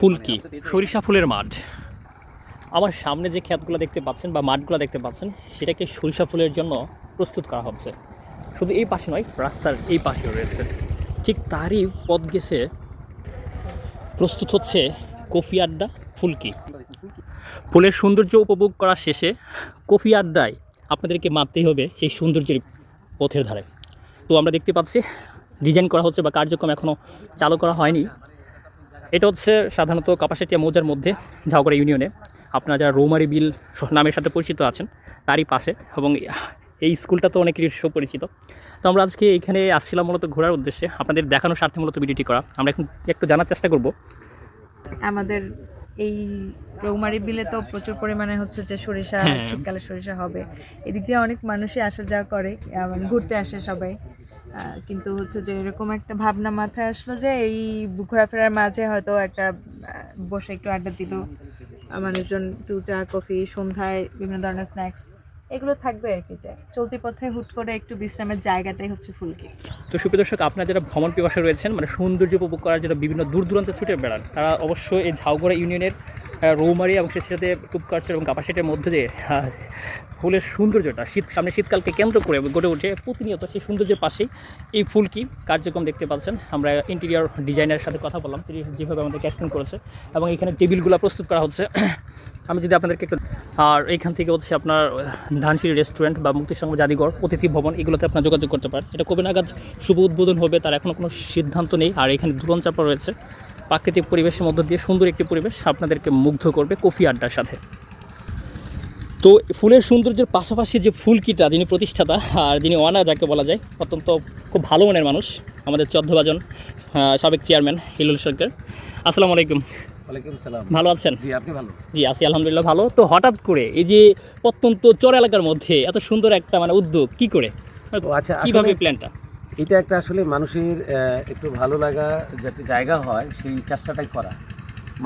ফুলকি সরিষা ফুলের মাঠ। আমার সামনে যে ক্ষেতগুলো দেখতে পাচ্ছেন বা মাঠগুলো দেখতে পাচ্ছেন, সেটাকে সরিষা ফুলের জন্য প্রস্তুত করা হচ্ছে। শুধু এই পাশে নয়, রাস্তার এই পাশেও রয়েছে। ঠিক তারই পথ গেছে প্রস্তুত হচ্ছে কফি আড্ডা ফুলকি ফুলের সৌন্দর্য উপভোগ করা শেষে কফি আড্ডায় আপনাদেরকে মারতেই হবে সেই সৌন্দর্যের পথের ধারে। তো আমরা দেখতে পাচ্ছি, ডিজাইন করা হচ্ছে বা কার্যক্রম এখনও চালু করা হয়নি। এটা হচ্ছে সাধারণত কাপাসিটিয়া মৌজার মধ্যে ঝাউগড়া ইউনিয়নে। আপনারা যারা রৌমারি বিল নামের সাথে পরিচিত আছেন তারই পাশে এবং এই স্কুলটা তো অনেকেরই সুপরিচিত তো আমরা আজকে এখানে আসছিলাম মূলত ঘোরার উদ্দেশ্যে আপনাদের দেখানোর স্বার্থে মূলত ভিডিওটি করা। আমরা এখন একটু জানার চেষ্টা করব। আমাদের এই রৌমারি বিলে তো প্রচুর পরিমাণে হচ্ছে যে সরিষা হ্যাঁ। শীতকালে সরিষা হবে। এদিক দিয়ে অনেক মানুষই আসা যাওয়া করে ঘুরতে আসে সবাই। কিন্তু হচ্ছে যে এরকম একটা ভাবনা মাথায় আসলো যে এই ঘোরাফেরার মাঝে হয়তো একটা বসে একটু আড্ডা দিল মানুষজন একটু চা, কফি, সন্ধ্যায় বিভিন্ন ধরনের স্ন্যাক্স এগুলো থাকবে আর কি, যে চলতি পথে হুট করে একটু বিশ্রামের জায়গাটাই হচ্ছে ফুলকি তো সুপ্রিয় দর্শক, আপনারা যারা ভ্রমণ পিপাসা রয়েছেন মানে সৌন্দর্য উপভোগ করার জন্য বিভিন্ন দূর দূরান্তে ছুটে বেড়ান, তারা অবশ্যই এই ঝাউগড়া ইউনিয়নের রৌমারি এবং সেই সাথে টুপকার্সের এবং কাপাসেটের মধ্যে যে ফুলের সৌন্দর্যটা, শীত, সামনে শীতকালকে কেন্দ্র করে গড়ে উঠে প্রতিনিয়ত সেই সৌন্দর্যের পাশেই এই ফুল কি কার্যক্রম দেখতে পাচ্ছেন। আমরা ইন্টেরিয়র ডিজাইনারের সাথে কথা বললাম, তিনি যেভাবে আমাদেরকে এক্সপ্লেন করেছে এবং এখানে টেবিলগুলো প্রস্তুত করা হচ্ছে। আমি যদি আপনাদেরকে একটু, আর এইখান থেকে হচ্ছে আপনার ধানসিঁড়ি রেস্টুরেন্ট বা মুক্তিসংঘ জাদিঘর অতিথি ভবন, এগুলোতে আপনার যোগাযোগ করতে পারেন। এটা কবে নাগাদ শুভ উদ্বোধন হবে তার এখনও কোনো সিদ্ধান্ত নেই, আর এখানে দুলন চাপা রয়েছে। প্রাকৃতিক পরিবেশের মধ্য দিয়ে সুন্দর একটি পরিবেশ আপনাদেরকে মুগ্ধ করবে কফি আড্ডার সাথে। তো ফুলের সৌন্দর্যের পাশাপাশি যে ফুলকিটা যিনি প্রতিষ্ঠাতা আর যিনি ওয়ানার যাকে বলা যায় অত্যন্ত খুব ভালো মনের মানুষ আমাদের চোদ্দভাজন সাবেক চেয়ারম্যান হিলুল সরকার। আসসালামু আলাইকুম। ভালো আছেন? জি আপনি ভালো? জি আছি আলহামদুলিল্লাহ ভালো। তো হঠাৎ করে এই যে প্রত্যন্ত চর এলাকার মধ্যে এত সুন্দর একটা মানে উদ্যোগ কি করে? আচ্ছা কীভাবে প্ল্যানটা এটা একটা আসলে মানুষের একটু ভালো লাগা যাতে জায়গা হয় সেই চেষ্টাটাই করা।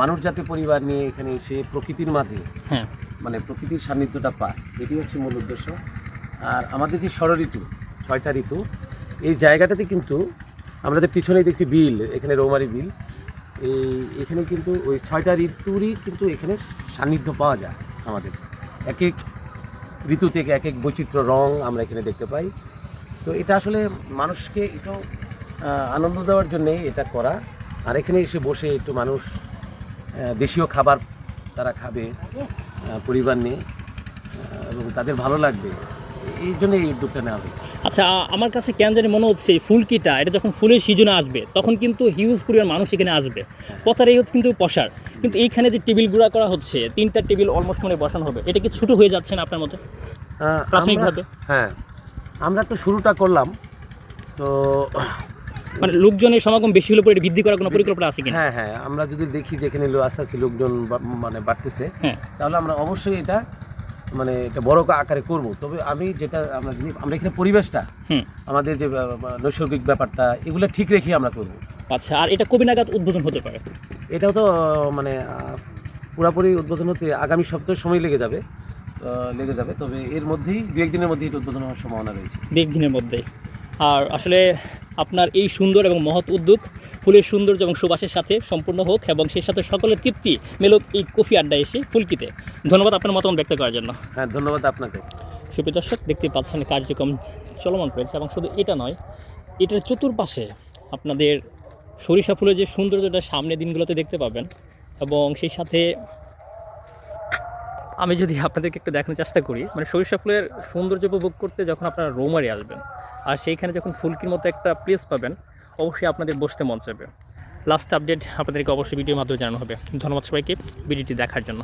মানুষ যাতে পরিবার নিয়ে এখানে এসে প্রকৃতির মাঝে হ্যাঁ। মানে প্রকৃতির সান্নিধ্যটা পায় এটি হচ্ছে মূল উদ্দেশ্য। আর আমাদের যে ষড় ঋতু ছয়টা ঋতু এই জায়গাটাতে কিন্তু আমাদের পিছনেই দেখছি বিল এখানে রৌমারি বিল এই এখানে কিন্তু ওই ছয়টা ঋতুরই কিন্তু এখানে সান্নিধ্য পাওয়া যায় আমাদের। এক এক ঋতু থেকে এক এক বৈচিত্র্য রং আমরা এখানে দেখতে পাই। তো এটা আসলে মানুষকে একটু আনন্দ দেওয়ার জন্যেই এটা করা। আর এখানে এসে বসে একটু মানুষ দেশীয় খাবার তারা খাবে পরিবার নিয়ে এবং তাদের ভালো লাগবে। এই জন্য এই উদ্যোগটা নেওয়া হয়েছে। আচ্ছা আমার কাছে কেন জানি মনে হচ্ছে এই ফুলকিটা এটা যখন ফুলের সিজনে আসবে তখন কিন্তু হিউজ পরিমাণ মানুষ এখানে আসবে। পচার এই হচ্ছে কিন্তু পশার কিন্তু এইখানে যে টেবিল গুঁড়া করা হচ্ছে তিনটা টেবিল অলমোস্ট মানে বসানো হবে। এটা কি ছোটো হয়ে যাচ্ছে না আপনার মতে? প্রাথমিকভাবে? হ্যাঁ আমরা তো শুরুটা করলাম তো মানে লোকজনের সমাগম বেশি হলে পরে বৃদ্ধি করার কোনো পরিকল্পনা আছে হ্যাঁ হ্যাঁ আমরা যদি দেখি যে এখানে আস্তে আস্তে লোকজন মানে বাড়তেছে হ্যাঁ। তাহলে আমরা অবশ্যই এটা মানে এটা বড় আকারে করব। তবে আমি যেটা আমরা আমরা এখানে পরিবেশটা আমাদের যে নৈসর্গিক ব্যাপারটা এগুলো ঠিক রেখে আমরা করব। আচ্ছা আর এটা কবি নাগাদ উদ্বোধন হতে পারে? এটাও তো মানে পুরাপুরি উদ্বোধন হতে আগামী সপ্তাহে সময় লেগে যাবে। লেগে যাবে। তবে এর মধ্যেই দু একদিনের মধ্যেই এটা উদ্বোধন হওয়ার সম্ভাবনা রয়েছে। বেগ দিনের মধ্যেই। আর আসলে আপনার এই সুন্দর এবং মহৎ উদ্যোগ ফুলের সৌন্দর্য এবং সুবাসের সাথে সম্পূর্ণ হোক এবং সেই সাথে সকলের তৃপ্তি মেলুক এই কফি আড্ডা এসে ফুলকিতে। ধন্যবাদ আপনার মতামত ব্যক্ত করার জন্য। হ্যাঁ ধন্যবাদ আপনাকে। সুপ্রিয় দর্শক দেখতে পাচ্ছেন কার্যক্রম চলমান রয়েছে এবং শুধু এটা নয় এটার চতুর্পাশে আপনাদের সরিষা ফুলের যে সৌন্দর্যটা সামনের দিনগুলোতে দেখতে পাবেন এবং সেই সাথে আমি যদি আপনাদেরকে একটু দেখানোর চেষ্টা করি মানে সরিষা ফুলের সৌন্দর্য উপভোগ করতে যখন আপনারা রোমারে আসবেন, আর সেইখানে যখন ফুলকির মতো একটা প্লেস পাবেন, অবশ্যই আপনাদের বসতে মন চাইবে। লাস্ট আপডেট আপনাদেরকে অবশ্যই ভিডিওর মাধ্যমে জানানো হবে। ধন্যবাদ সবাইকে ভিডিওটি দেখার জন্য।